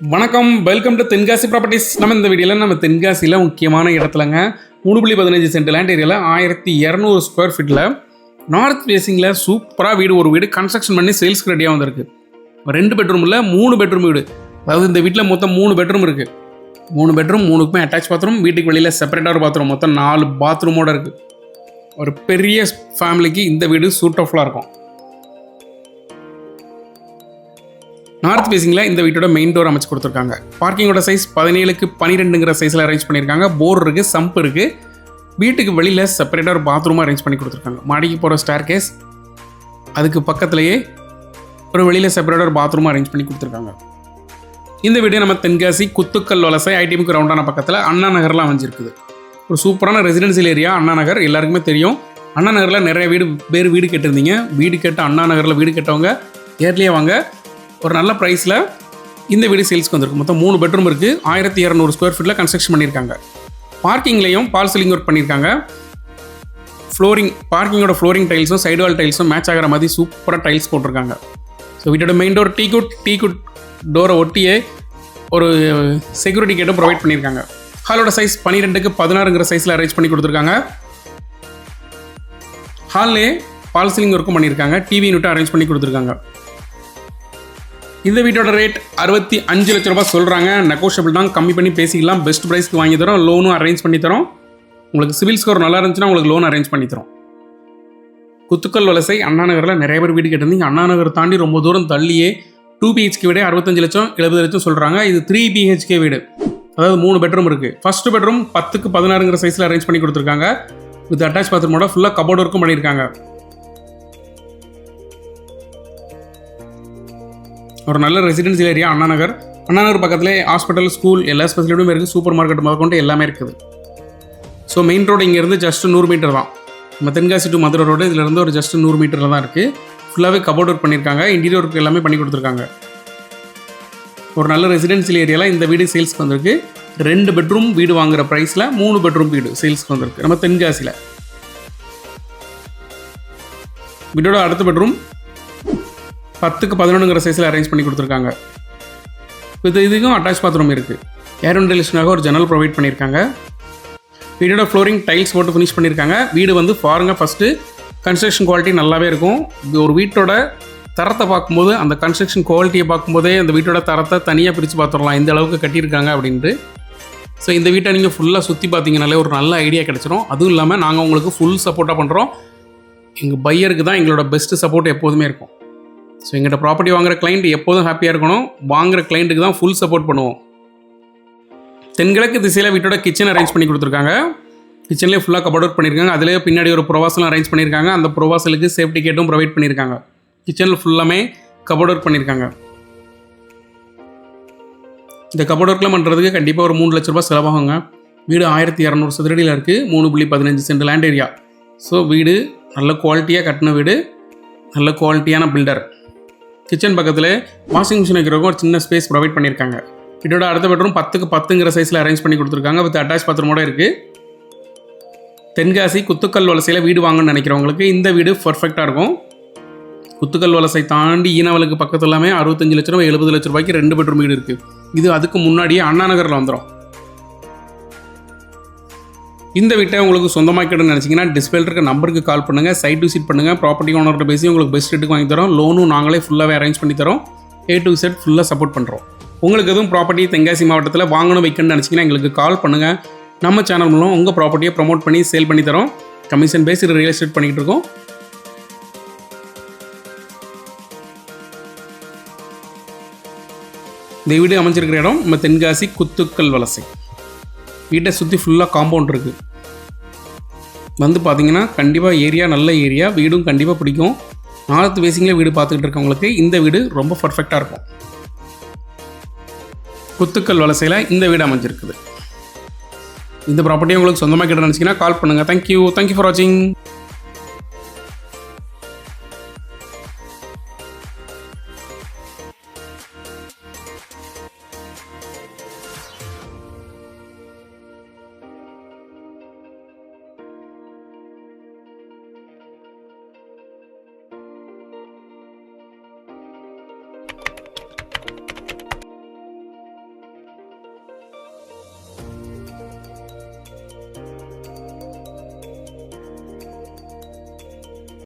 வணக்கம். Welcome to Tenkasi properties நம்ம இந்த வீடியோவில் நம்ம தென்காசியில் முக்கியமான இடத்துலங்க மூணு புள்ளி பதினஞ்சு சென்ட் லேண்ட் ஏரியாவில் ஆயிரத்தி இரநூறு ஸ்கொயர் ஃபீட்டில் நார்த் ஃபேஸிங்கில் சூப்பராக வீடு ஒரு வீடு கன்ஸ்ட்ரக்ஷன் பண்ணி சேல்ஸ்க்கு ரெடியாக வந்திருக்கு. ரெண்டு பெட்ரூமில் மூணு பெட்ரூம் வீடு. அதாவது இந்த வீட்டில் மொத்தம் மூணு பெட்ரூம் இருக்குது மூணு பெட்ரூம் மூணுக்குமே அட்டாச் பாத்ரூம் வீட்டுக்கு வெளியில் செப்பரேட்டாக ஒரு பாத்ரூம் மொத்தம் நாலு பாத்ரூமோட இருக்குது ஒரு பெரிய ஃபேமிலிக்கு இந்த வீடு சூட்டஃபுல்லாக இருக்கும். நார்த் ஃபேசிங்கில் இந்த வீட்டோட மெயின் டோர் அமைச்சு கொடுத்துருக்காங்க. பார்க்கிங்கோட சைஸ் பதினேழுக்கு பன்னிரெண்டுங்கிற சைஸில் அரேஞ்ச் பண்ணியிருக்காங்க. போர் இருக்குது சம்ப் இருக்குது வீட்டுக்கு வெளியில் செப்பரேட்டாக ஒரு பாத்ரூமாக அரேஞ்ச் பண்ணி கொடுத்துருக்காங்க. மாடிக்கு போகிற ஸ்டார் கேஸ் அதுக்கு பக்கத்துலேயே ஒரு வெளியில் செப்பரேட்டாக ஒரு பாத்ரூமாக அரேஞ்ச் பண்ணி கொடுத்துருக்காங்க. இந்த வீடு நம்ம தென்காசி குத்துக்கல் வலசை ஐடிஎம்க்கு ரவுண்டான பக்கத்தில் அண்ணா நகரில் அமைஞ்சிருக்குது. ஒரு சூப்பரான ரெசிடென்சியல் ஏரியா அண்ணா நகர். எல்லாருக்குமே தெரியும். அண்ணா நகரில் நிறைய வீடு பேர் வீடு கேட்டிருந்தீங்க. வீடு கேட்ட அண்ணா நகரில் வீடு கேட்டவங்க ஏர்லியே வாங்க. ஒரு நல்ல ப்ரைஸில் இந்த வீடு சேல்ஸ்க்கு வந்திருக்கு. மொத்தம் மூணு பெட்ரூம் இருக்குது ஆயிரத்தி இரநூறு ஸ்கொயர் ஃபீட்டில் கன்ஸ்ட்ரக்ஷன் பண்ணியிருக்காங்க. பார்க்கிங்லேயும் பால் சீலிங் ஒர்க் பண்ணியிருக்காங்க. ஃப்ளோரிங் பார்க்கிங்கோட ஃப்ளோரிங் டைல்ஸும் சைடு வால் டைல்ஸும் மேட்ச் ஆகிற மாதிரி சூப்பராக டைல்ஸ் போட்டிருக்காங்க. ஸோ வீட்டோட main door teak wood teak wood டோரை ஒட்டியே ஒரு செக்யூரிட்டி கேட்டும் ப்ரொவைட் பண்ணியிருக்காங்க. ஹாலோட சைஸ் பன்னிரெண்டுக்கு பதினாறுங்கிற சைஸில் அரேஞ்ச் பண்ணி கொடுத்துருக்காங்க. ஹால்லே பால் சீலிங் ஒர்க்கும் பண்ணியிருக்காங்க. டிவி யூனிட்டும் அரேஞ்ச் பண்ணி கொடுத்துருக்காங்க. இந்த வீட்டோட ரேட் அறுபத்தி அஞ்சு லட்ச ரூபாய் சொல்கிறாங்க நெகோஷியபிள் தான். கம்மி பண்ணி பேசிக்கலாம். பெஸ்ட் ப்ரைஸ்க்கு வாங்கி தரோம். லோனும் அரேஞ்ச் பண்ணி தரோம். உங்களுக்கு சிவில் ஸ்கோர் நல்லா இருந்துச்சுன்னா உங்களுக்கு லோன் அரேஞ்ச் பண்ணி தரோம். குத்துக்கல் வலசை அண்ணா நகரில் நிறைய பேர் வீடு கேட்டிருந்தீங்க. அண்ணா நகர் தாண்டி ரொம்ப தூரம் தள்ளியே டூ பிஹெச்கே வீடு அறுபத்தஞ்சு லட்சம் எழுபது லட்சம் சொல்கிறாங்க இது த்ரீ பிஹெச்கே வீடு. அதாவது மூணு பெட்ரூம் இருக்குது ஃபஸ்ட்டு பெட்ரூம் பத்துக்கு பதினாறுங்கிற சைஸில் அரேஞ்ச் பண்ணி கொடுத்துருக்காங்க. வித் அட்டாச் பாத்ரூமோட ஃபுல்லாக கபோர்டு ஒர்க்கும் பண்ணியிருக்காங்க. ஒரு நல்ல ரெசிடென்சியல் ஏரியா அண்ணா நகர். அண்ணா நகர் பக்கத்துலேயே ஹாஸ்பிட்டல் ஸ்கூல் எல்லா ஸ்பெசிலிட்டியும் இருக்குது சூப்பர் மார்க்கெட் முதற்கொண்டு எல்லாமே இருக்குது. ஸோ மெயின் ரோடு இங்கேருந்து ஜஸ்ட் நூறு மீட்டர் தான். நம்ம தென்காசி டு மதுரை ரோடு இதுலேருந்து ஒரு ஜஸ்ட் நூறு மீட்டரில் தான் இருக்குது ஃபுல்லாகவே கபோர்ட் ஒர்க் பண்ணியிருக்காங்க இன்டீரியர் ஒர்க் எல்லாமே பண்ணி கொடுத்துருக்காங்க. ஒரு நல்ல ரெசிடென்சியல் ஏரியாவில் இந்த வீடு சேல்ஸ்க்கு வந்திருக்கு. ரெண்டு பெட்ரூம் வீடு வாங்குற ப்ரைஸில் மூணு பெட்ரூம் வீடு சேல்ஸ்க்கு வந்திருக்கு. நம்ம தென்காசியில் வீடோட அடுத்த பெட்ரூம் பத்துக்கு பதினொன்றுங்கிற சைஸில் அரேஞ்ச் பண்ணி கொடுத்துருக்காங்க. இது இதுக்கும் அட்டாச் பாத்ரூம் இருக்குது ஏர் வென்டிலேஷனாக ஒரு ஜன்னல் ப்ரொவைட் பண்ணியிருக்காங்க. வீடோட ஃப்ளோரிங் டைல்ஸ் போட்டு ஃபினிஷ் பண்ணியிருக்காங்க. வீடு வந்து பாருங்க ஃபஸ்ட்டு கன்ஸ்ட்ரக்ஷன் குவாலிட்டி நல்லாவே இருக்கும். ஒரு வீட்டோட தரத்தை பார்க்கும்போது அந்த கன்ஸ்ட்ரக்ஷன் குவாலிட்டியை பார்க்கும்போதே அந்த வீட்டோட தரத்தை தனியாக பிரித்து பார்த்துடலாம். இந்த அளவுக்கு கட்டியிருக்காங்க அப்படின்ட்டு. ஸோ இந்த வீட்டை நீங்கள் ஃபுல்லாக சுற்றி பார்த்தீங்கனாலே ஒரு நல்ல ஐடியா கிடச்சிரும். அதுவும் இல்லாமல் நாங்கள் உங்களுக்கு ஃபுல் சப்போர்ட்டாக பண்ணுறோம் எங்கள் பையருக்கு தான் எங்களோட பெஸ்ட்டு சப்போர்ட் எப்போதுமே இருக்கும். ஸோ எங்கிட்ட ப்ராப்பர்ட்டி வாங்குற கிளைண்ட் எப்போதும் ஹாப்பியாக இருக்கணும். வாங்குற கிளைண்ட்டுக்கு தான் ஃபுல் சப்போர்ட் பண்ணுவோம். தென்கிழக்கு திசையில் வீட்டோட கிச்சன் அரேஞ்ச் பண்ணி கொடுத்துருக்காங்க. கிச்சன்லேயே ஃபுல்லாக கபோர்ட் ஒர்க் பண்ணியிருக்காங்க. அதிலே பின்னாடி ஒரு ப்ரொவாசலும் அரேஞ்ச் பண்ணியிருக்காங்க. அந்த ப்ரொவாசலுக்கு சேஃப்டி கேட்டும் ப்ரொவைட் பண்ணியிருக்காங்க. கிச்சனில் ஃபுல்லாமே கபோர்ட் ஒர்க் பண்ணியிருக்காங்க. இந்த கபோர்ட் ஒர்க்லாம் பண்ணுறதுக்கு கண்டிப்பாக ஒரு மூணு லட்ச ரூபா செலவாகுங்க. வீடு ஆயிரத்தி இரநூறு சதுரடியில் இருக்குது மூணு புள்ளி பதினஞ்சு சென்ட் லேண்ட் ஏரியா ஸோ வீடு நல்ல குவாலிட்டியாக கட்டின வீடு. நல்ல குவாலிட்டியான பில்டர் கிச்சன் பக்கத்தில் வாஷிங் மிஷின் வைக்கிறவங்க ஒரு சின்ன ஸ்பேஸ் ப்ரொவைட் பண்ணியிருக்காங்க. வீட்டோட அடுத்த பெட்ரூம் பத்துக்கு பத்துங்கிற சைஸில் அரேஞ்ச் பண்ணி கொடுத்துருக்காங்க. வித் அட்டாச் பாத்ரூமோட இருக்குது தென்காசி குத்துக்கல் வலசையில் வீடு வாங்கணும்னு நினைக்கிறவங்களுக்கு இந்த வீடு பர்ஃபெக்டாக இருக்கும். குத்துக்கல் வலசை தாண்டி ஈனவலுக்கு பக்கத்து எல்லாமே அறுபத்தஞ்சு லட்ச ரூபாய் எழுபது லட்ச ரூபாய்க்கு ரெண்டு பெட்ரூம் வீடு இருக்குது இது அதுக்கு முன்னாடியே அண்ணா நகரில் வந்துடும் இந்த வீட்டை உங்களுக்கு சொந்தமாக்கிடணும்னு நினச்சிங்கன்னா டிஸ்பிளே இருக்க நம்பருக்கு கால் பண்ணுங்கள் சைட் விசிட் பண்ணுங்கள் ப்ராப்பர்ட்டி ஓனர்கிட்ட பேசி உங்களுக்கு பெஸ்ட் ரேட்டுக்கு வாங்கி தரோம். லோனும் நாங்களே ஃபுல்லாகவே அரேஞ்ச் பண்ணி தரோம். ஏ டு செட் ஃபுல்லாக சப்போர்ட் பண்ணுறோம் உங்களுக்கு எதுவும் ப்ராப்பர்ட்டி தென்காசி மாவட்டத்தில் வாங்கணும் வைக்கணும்னு நினச்சிங்கன்னா எங்களுக்கு கால் பண்ணுங்கள் நம்ம சேனல் மூலம் உங்கள் ப்ராப்பர்ட்டியை ப்ரொமோட் பண்ணி சேல் பண்ணி தரோம். கமிஷன் பேஸ்டு ரியல் எஸ்டேட் பண்ணிகிட்டு இருக்கோம். இந்த வீடு அமைஞ்சிருக்கிற இடம் நம்ம தென்காசி குத்துக்கல் வலசை. வீட்டை சுற்றி ஃபுல்லாக காம்பவுண்ட் இருக்குது வந்து பார்த்தீங்கன்னா கண்டிப்பாக ஏரியா நல்ல ஏரியா. வீடும் கண்டிப்பாக பிடிக்கும். நார்த் வேசிங்கில் வீடு பார்த்துக்கிட்டு இருக்கவங்களுக்கு இந்த வீடு ரொம்ப பர்ஃபெக்டாக இருக்கும். குத்துக்கல் வலசையில் இந்த வீடு அமைஞ்சிருக்குது. இந்த ப்ராப்பர்ட்டி உங்களுக்கு சொந்தமாக கிட்ட நினச்சிங்கன்னா கால் பண்ணுங்கள் தேங்க்யூ தேங்க்யூ ஃபார் வாட்சிங்